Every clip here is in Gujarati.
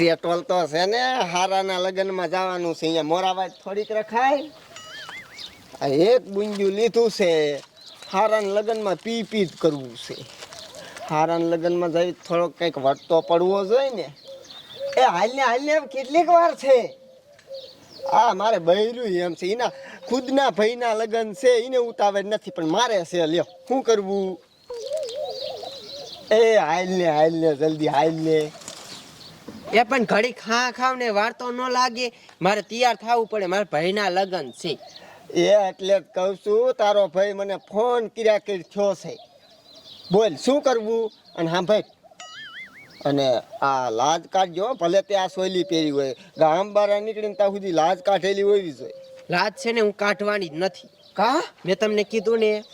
પેટ્રોલ તો છે ને, હારાના લગ્નમાં જવાનું છે અહીંયા. મોરાબાદ થોડીક રખાય. આ એક બુંજ્યું લીધું છે. હારાના લગ્નમાં પી પી જ કરવું છે. હારાના લગ્નમાં જઈ થોડોક કંઈક વટતો પડવો જોઈએ ને. એ હાલને હાલને કેટલીક વાર છે. આ મારે બૈરું એમ છે. એના ખુદના ભાઈના લગ્ન છે. એને ઉતાવળ નથી, પણ મારે છે. લ્યો, શું કરવું? એ હાલને હાલને, જલ્દી હાલને. એ પણ ઘડી ખા ખાવ ને વાર તો ન લાગે. મારે તૈયાર થવું પડે. મારા ભાઈના લગ્ન છે. એ એટલે કહું છું તારો ભાઈ મને ફોન કર્યા કે થયો છે. બોલ શું કરવું? અને હા ભાઈ અને આ લાજ કાઢજો ભલે તે આ સોયલી પહેરી હોય. ગામ બાર નીકળીને ત્યાં સુધી લાજ કાઢેલી હોવી જોઈએ. લાજ છે ને હું કાઢવાની જ નથી. કા? મેં તમને કીધું ને.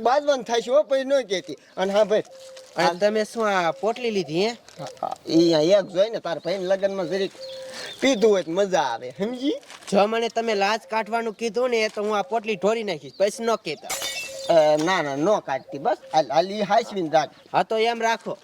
બાજવાન થાય છે હો પછી ન કહેતી. અને હા ભાઈ અને તમે શું આ પોટલી લીધી હે? અહીંયા એક જોઈ ને તારા ભાઈ લગ્નમાં જરીક પીધું હોય મજા આવે સમજી? જો મને તમે લાજ કાઢવાનું કીધું ને તો હું આ પોટલી ઢોરી નાખીશ પછી ન કહેતા. ના ના ન કાઢતી બસ. હાલી હાસવીને રાખ. હા તો એમ રાખો.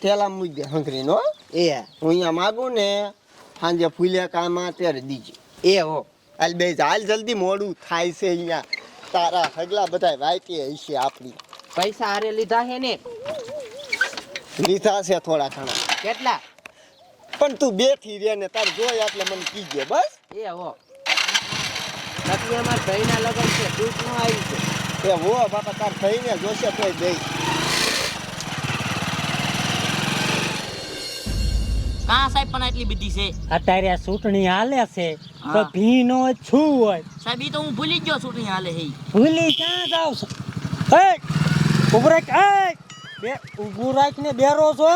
થેલા મૂકી દે હંકરીનો એ. હું અહીંયા માગું ને સાંજે ફૂલ્યા કામાં ત્યારે દીજે. એ હો. હાલ બે હાલ જલ્દી મોડું થાય છે અહીંયા. તારા હગલા બધા વાયતી હશે આપણી. પૈસા હારે લીધા હે ને? લીધા છે થોડા ઘણા. કેટલા? પણ તું બેઠી રે ને તાર જોઈ એટલે મને કીજે બસ. એ હો. બાકી અમારા ભાઈના લગન છે તું શું આવી છે. એ હો બાપા તાર થઈને જોશે તોય દઈ. કા સાહેબ પણ આટલી બધી છે. અત્યારે આ ચૂંટણી હાલે છે તો ભીનો છું હોય. સાહેબ એ તો હું ભૂલી ગયો ચૂંટણી હાલે હે ભૂલી ક્યાં જાવ છો? એ ઉભું રાખ એ બે ઊભું રાખીને બેરો છો?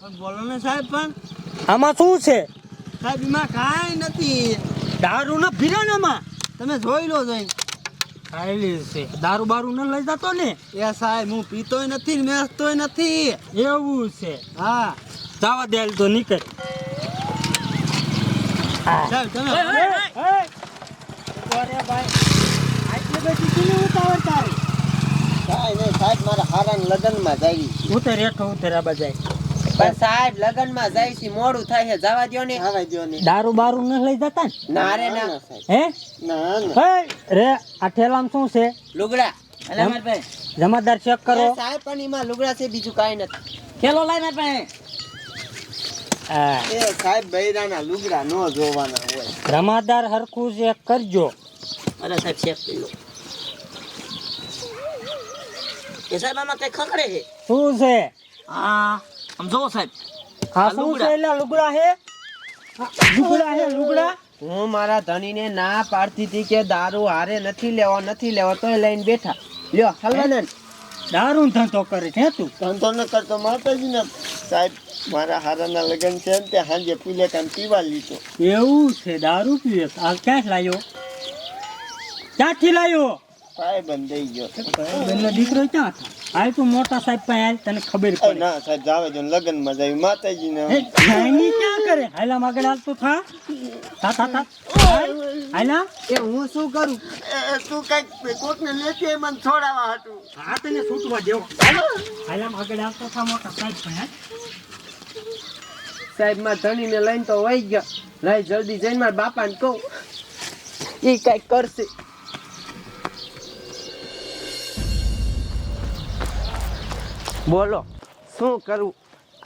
પણ બોલો ને સાહેબ પણ. આમાં શું છે? સાહેબ એમાં કાંઈ નથી. દારૂ ના પીરાનામાં? તમે જોઈ લો જોઈ ખાયેલી છે. દારૂ બારૂ ન લઈ જતો ને? એ સાહેબ હું પીતોય નથી ને મેસતોય નથી. એવું છે. હા. જવા દે તો નીકળ. સાહેબ તમે ભાઈ. આટલી બધી ઉતાવળ તારી? કાંઈ નહીં સાહેબ મારા હારાના લગ્નમાં જાવી ઉતર હેઠો ઉતર આ બજાય પણ સાહેબ લગ્નમાં જાય છે મોડું થાય છે જવા દ્યો ને. આવા દ્યો ને. દારૂ બારૂ ન લઈ જતા ને? ના રે ના. હે? ના ના. રે આ ઠેલામાં શું છે? લુગડા. અલા માર ભાઈ. જમાદાર ચેક કરો. સાહેબ પણ એમાં લુગડા છે બીજું કાંઈ નથી. ખેલો લાય મારી પાસે હા એ સાહેબ બૈરાના લુગડા ન જોવાના હોય. જમાદાર હરખું ચેક કરજો. અરે સાહેબ ચેક કરી લો એ સાહેબ આમાં કઈ ખખડે છે? શું છે? હા આમ જોવો સાહેબ. હા શું છે એલા લુગડા હે? લુગડા હે લુગડા? હું મારા ધણીને ના પાડતી હતી કે દારૂ હારે નથી લેવો નથી લેવો તોય લઈને બેઠા. લ્યો હલવાનંદ દારૂ ધંધો કરે છે તું. ધંધો ન કરતો માતાજી સાહેબ મારા હારાના લગ્ન છે ને તે કામ પીવા લીધો. એવું છે દારૂ પીવે. આ ક્યાં લાયો? ક્યાંથી લાયો? સાહેબ દઈ ગયો. બેનનો દીકરો ક્યાં હતા? હાલ તું મોટા સાહેબ પાસે હાલ તને ખબર પડે. ના સાહેબ જાવે જો લગ્નમાં જાય માતાજી ને હે, નાની ક્યાં કરે? હાલા આગળ હાલ તું થા. થા થા થા. હાલા એ હું શું કરું? તું કંઈક કોક ને લેતી મને છોડાવવા હતું હા તને છૂટવા દેવો. હાલા. તો થા મોટા સાહેબ પાસે સાહેબ મારા ધણીને લઈને તો વહી ગયા. લાય જલ્દી જઈને મારા બાપાને કહું. એ કંઈક કરશે. બોલો, શું કરું?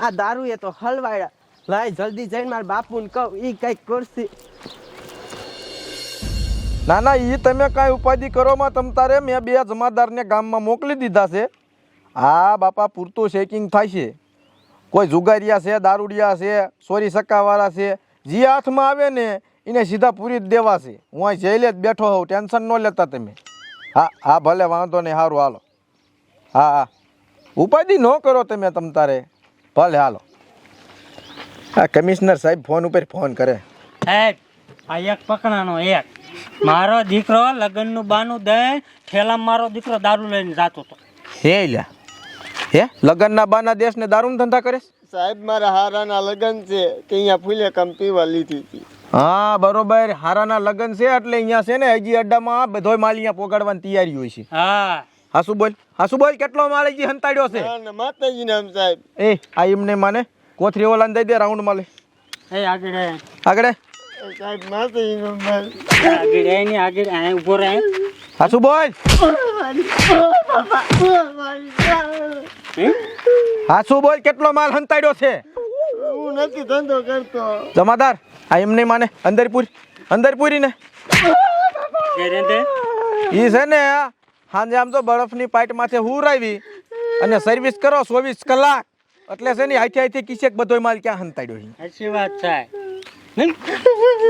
આ દારૂ એ તો હલવાયા લાય જલ્દી જઈને મારા બાપુને કહું એ કંઈક કરશે. ના ના એ તમે કાંઈ ઉપાધિ કરોમાં તમ તારે મેં બે જમાદારને ગામમાં મોકલી દીધા છે. હા, બાપા, પૂરતું શેકિંગ થાય છે. કોઈ જુગારિયા છે, દારૂડિયા છે, સોરી સક્કાવાળા છે, જે હાથમાં આવે ને, એને સીધા પૂરી જ દેવા છે. હું અહીં જેલે જ બેઠો હોઉં, ટેન્શન ન લેતા તમે. હા હા, ભલે, વાંધો નહીં સારું હાલો. હા હા. ઉપાધિ ન કરો તમે તમ તારે. ભલે હાલો. હા કમિશનર સાહેબ ફોન ઉપર ફોન કરે. સાહેબ આ એક પકડાનો એક. મારો દીકરો લગ્નનું બાનું દે ઠેલા મારો દીકરો દારૂ લઈને જાતો હતો. હે લ્યા. હે? લગ્નના બાના દેશને દારૂનો ધંધા કરે સાહેબ મારા હારાના લગ્ન છે કે અહીંયા ફૂલે કમ પીવા લીધી હતી. હા બરોબર. હારાના લગન છે એટલે અહીંયા છે ને હજી અડ્ડામાં બધોય માલ અહીંયા પોગાડવાની તૈયારી હોય છે. હા. હાસુ બોલ હાસુ બોલ કેટલો માલ હજી હંતાડ્યો છે? ના ના માતાજી નામ સાહેબ. એ આ એમને માને કોથરી ઓલાને દઈ દે રાઉન્ડ માલે એ આગળ. આગળ સાહેબ માતાજીનો માલ આગળ ને આગળ આ ઊભો રહે. હાસુ બોલ. હાસુ બોલ કેટલો માલ હંતાડ્યો છે? હું નથી ધંધો કરતો. જમાદાર આ એમ નહીં માને અંદર પૂરી અંદર? પૂરી ને એ ઈ છે ને સાંજે આમ તો બરફની પાઇટ માથે હુરાવી અને સર્વિસ કરો ચોવીસ કલાક. એટલે છે ને હાથે હાથે કિસેક બધો માલ ક્યાં હંતાડ્યો છે સાચી વાત થાય.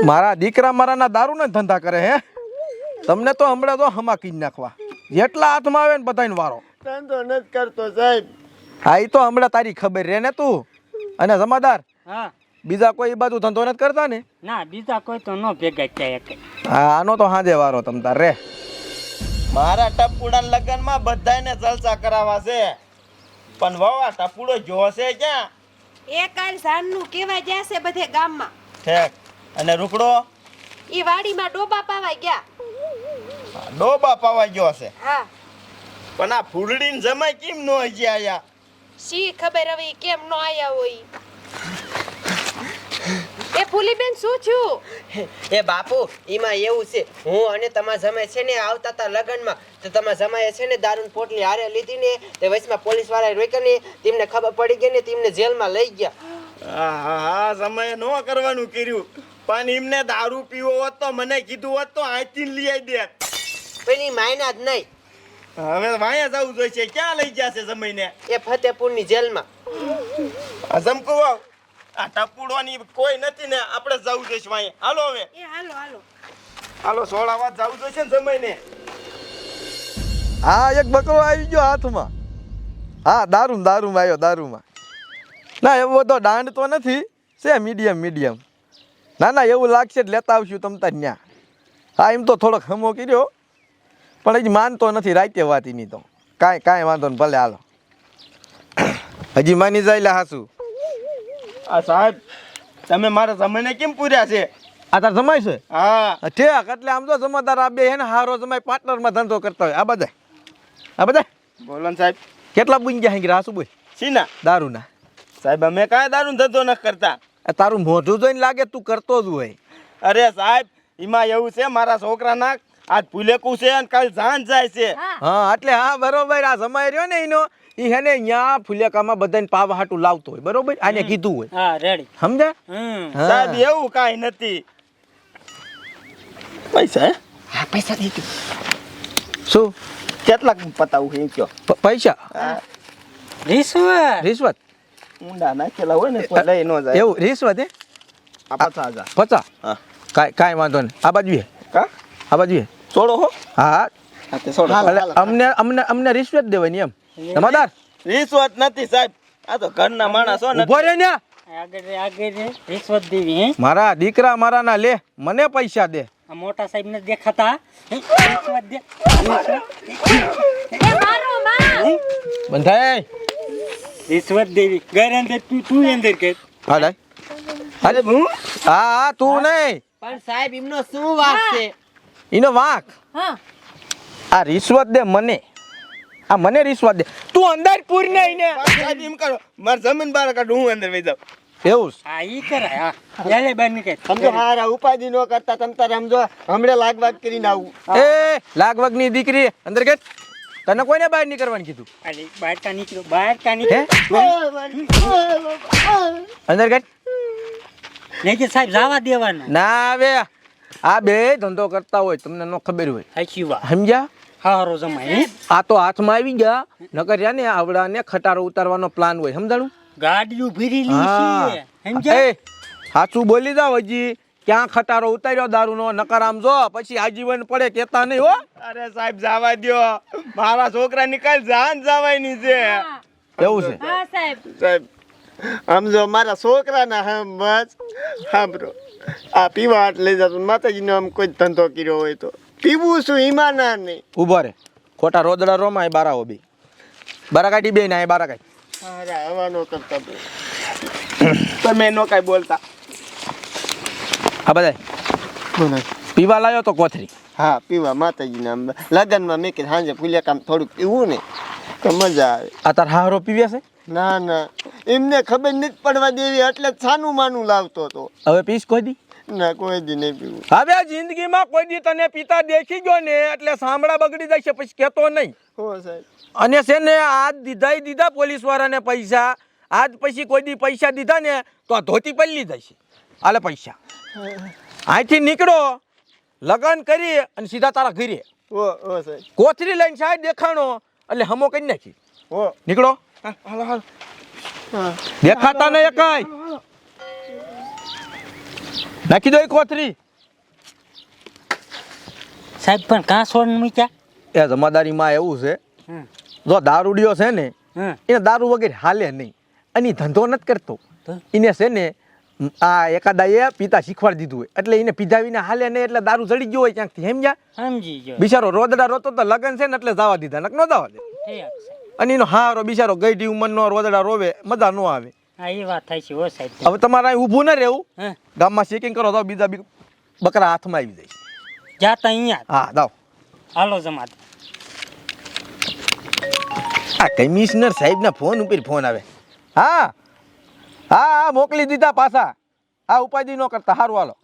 મારા દીકરા મારાના દારૂ ધંધા કરે હે. તમને તો હમણાં તો હમાકી નાખવા. જેટલા હાથમાં આવે ને બધાને વારો. ધંધો નથી કરતો સાહેબ. હા એ તો હમણાં તારી ખબર રે ને તું. અને જમાદાર હા. બીજા કોઈ બાજુ ધંધો નથી કરતા ને? ના બીજા કોઈ તો ન ભેગા થાય હા આનો તો હાજે વારો તમ તાર રે. મારા ટપુડા લગ્નમાં બધાને જલસા કરાવવા છે. પણ વાવા ટપુડો જોશે ક્યાં? એ કાલ સાંજનું કેવા જશે છે બધે ગામમાં. ઠેક. અને રૂકડો ઈ વાડીમાં ડોબા પાવા ગયા. ડોબા પાવા ગયો છે હા. પણ આ ફૂલડીને જમાય કેમ નો હજી આયા? શી ખબર હવે કેમ નો આયા હોય. ફૂલીબેન શું છું એ બાપુ એમાં એવું છે હું અને તમારા જમાય છે ને આવતા હતા લગ્નમાં તો તમારા જમાય છે ને દારૂની પોટલી હારે લીધી ને તે વચમાં પોલીસવાળા રોક્યા ને તેમને ખબર પડી ગઈ ને તેમને જેલમાં લઈ ગયા. હા હા હા સમયે નો કરવાનું કર્યું. પણ એમને દારૂ પીવો હોત તો મને કીધું હોત તો આથી લઈ આવી દે પેલી માયના જ નહીં. હવે વાયા જવું જોઈશે. ક્યાં લઈ ગયા છે સમયને એ ફતેપુરની જેલમાં. જમકુવા આ ટપુડવાની કોઈ નથી ને આપણે જવું જઈશું અહીં હાલો હવે. એ હાલો હાલો. હાલો સોળાવા જવું જોઈશે ને સમયને હા એક બકરો આવી ગયો હાથમાં. હા દારૂ દારૂમ આવ્યો દારૂમાં. ના એવો બધો દાંડ તો નથી. છે મીડિયમ મીડિયમ. ના ના એવું લાગશે જ લેતા આવશું તમ તાર ન્યા. હા એમ તો થોડોક હમો કર્યો. પણ હજી માનતો નથી રાતે વાત એની તો. કાંઈ કાંઈ વાંધો ને ભલે હાલો. હજી માની જાય લે હાસુ. આ સાહેબ તમે મારા સમયને કેમ પૂર્યા છે? આ તાર જમાય છે? હા. ઠેક એટલે આમ તો જમાદાર આ બે હે ને હારો જમાય પાર્ટનરમાં ધંધો કરતા હોય. આ બધા આ બધા બોલો ને સાહેબ. કેટલા બુંજ ગયા હંગી હાસુ બોય સીના. દારૂના. સાહેબ અમે કાંઈ દારૂ ધંધો ન કરતા. તારું મોઢું જોઈને લાગે તું કરતો જ હોય. અરે સાહેબ એમાં એવું છે મારા છોકરાના આજ ભૂલેકું છે અને કાલ જાન જાય છે. હા. એટલે હા બરોબર આ સમય રહ્યો ને એનો. ઈ હેને ન્યા ફુલેકામાં બધાને પાવા હાટું લાવતો હોય બરોબર? આને કીધું હોય. હા રેડી સમજ્યા હમ. હા. સાહેબ એવું કાઈ નથી. પૈસા હે? હા પૈસા દઈ દો શું? કેટલાક પતાવું એ કયો પૈસા? રિશ્વત. રિશ્વત? ઊંડા નાખેલા હોય ને તો લઈ ન જાય. એવું રિશ્વત હે? આ પચાસ હજાર. પચા હા. કાંઈ કાંઈ વાંધો નહીં. આ બાજુ હે કા? આ બાજુ હે છોડો હો? હા. હા હા તે છોડો અમને અમને અમને રિશ્વત દેવાની એમ. જમાદાર રિશ્વત નથી સાહેબ. આ તો ઘરના માણસો ને ઊભો રે ને આગળ રે આગળ રે. રીશ્વત દેવી મારા દીકરા મારા ના લે મને પૈસા દે. આ મોટા સાહેબ ને દેખાતા રિશ્વત દે. મારો માં. બંધાય. રિશ્વત દેવી. ઘર અંદર તું તું અંદર કે. હા લે. અરે હું? હા હા તું નહીં. પણ સાહેબ એમનો શું વાક છે? એનો વાંક. હા. આ રિશ્વત દે મને. આ મને રિશ્વત દે. તું અંદર પૂર ને એને સાહેબ એમ કરો. માર જમીન બહાર કાઢું હું અંદર વઈ જાઉં. એવું છે. હા ઈ કરાય હા. ચાલે બાર કે સમજો હારા ઉપાધિ નો કરતા તમ તારે સમજો હમણે લાગવાગ કરીને આવું. એ લાગવગની દીકરી અંદર કે તને કોઈને બહાર નીકળવાનું કીધું? અરે બહાર કા નીકળો બહાર કા નીકળો અંદર કે નહીં કે સાહેબ જવા દેવાના. ના આવે. આ બે ધંધો કરતા હોય તમને નો ખબર હોય. સાચી વાત. સમજ્યા? હારો જમાય આ તો હાથમાં આવી ગયા. નકર રહ્યા ને આવડાને ખટારો ઉતારવાનો પ્લાન હોય સમજાણું? ગાડીઓ ભીરી લીધી હા. છે સમજ્યા? સાચું બોલી જાવ હજી. ક્યાં ખટારો ઉતાર્યો દારૂનો? નકર આમ જો પછી આજીવન પડે કેતા નહીં હો. અરે સાહેબ જવા દ્યો. મારા છોકરા ની કાલ જાન જવાની છે. એવું છે? હા સાહેબ. સાહેબ સમજો મારા છોકરાના હમ બસ સાંભળો. આ પીવા લઈ જતો માતાજીનો આમ કોઈ ધંધો કર્યો હોય તો. પીવું શું હિમાના નહીં ઊભો રે. ખોટા રોદડા રોમાં એ બારા બી. બારા કાઢી બે ના એ બારા કાઢી અરે હવાનો કરતા બે. તમે નો કાંઈ બોલતા. હા બધા પીવા લાયો તો કોથરી. હા પીવા માતાજીના આમ લગનમાં મેં કીધું સાંજે ફૂલ્યા કામ થોડુંક પીવું ને તો મજા આવે. આ તાર હારો પીવ્યા છે? ના ના. એમને ખબર નથી પડવા દેવી એટલે છાનું માનું લાવતો હતો હવે પીસ કોઈ દી? ના કોઈ દી નહીં પીવું. હવે જિંદગીમાં કોઈ દી તને પિતા દેખી ગયો ને એટલે સાંભળા બગડી જાય છે પછી કહેતો નહીં. હો સાહેબ. અને છે ને આજ દીધા દીધા પોલીસ વાળાને પૈસા આજ પછી કોઈ દી પૈસા દીધા ને તો આ ધોતી પલ્લી જશે આલે પૈસા. અહીંથી નીકળો લગન કરી અને સીધા તારા ઘરે. હો હો સાહેબ. કોથરી લઈને સાહેબ દેખાણો એટલે હમો કરી નાખી. હો. નીકળો. હાલો હાલો. હા. દેખાતા નહીં કઈ નાખી દો કોથરી. સાહેબ પણ કાં સોન મૂક્યા? એ જમાદારીમાં એવું છે. જો દારૂડિયો છે ને એને દારૂ વગેરે હાલે નહીં. અને ધંધો નથી કરતો. એને છે ને આ એકાદા એ પિતા શીખવાડી દીધું હોય. એટલે એને પીધા વિના હાલે નહીં એટલે દારૂ ચડી ગયો હોય ક્યાંકથી સમજ્યા સમજી ગયો. બિચારો રોદડા રોતો તો લગન છે ને એટલે જવા દીધા. નક નો જવા દે. અને એનો હારો બિચારો ગઈઢી ઉંમરનો રોદડા રોવે મજા ન આવે. હા એ વાત થાય છે હો સાહેબ. હવે તમારે અહીં ઊભું ન રહેવું. હા? ગામમાં ચેકિંગ કરો તો બીજા બી બકરા હાથમાં આવી જાય. જાતા અહીંયા? હા દાવ હાલો જમાત. આ કમિશનર સાહેબના ફોન ઉપર ફોન આવે. હા હા હા મોકલી દીધા પાછા. આ ઉપાધિ ન કરતા સારું હાલો.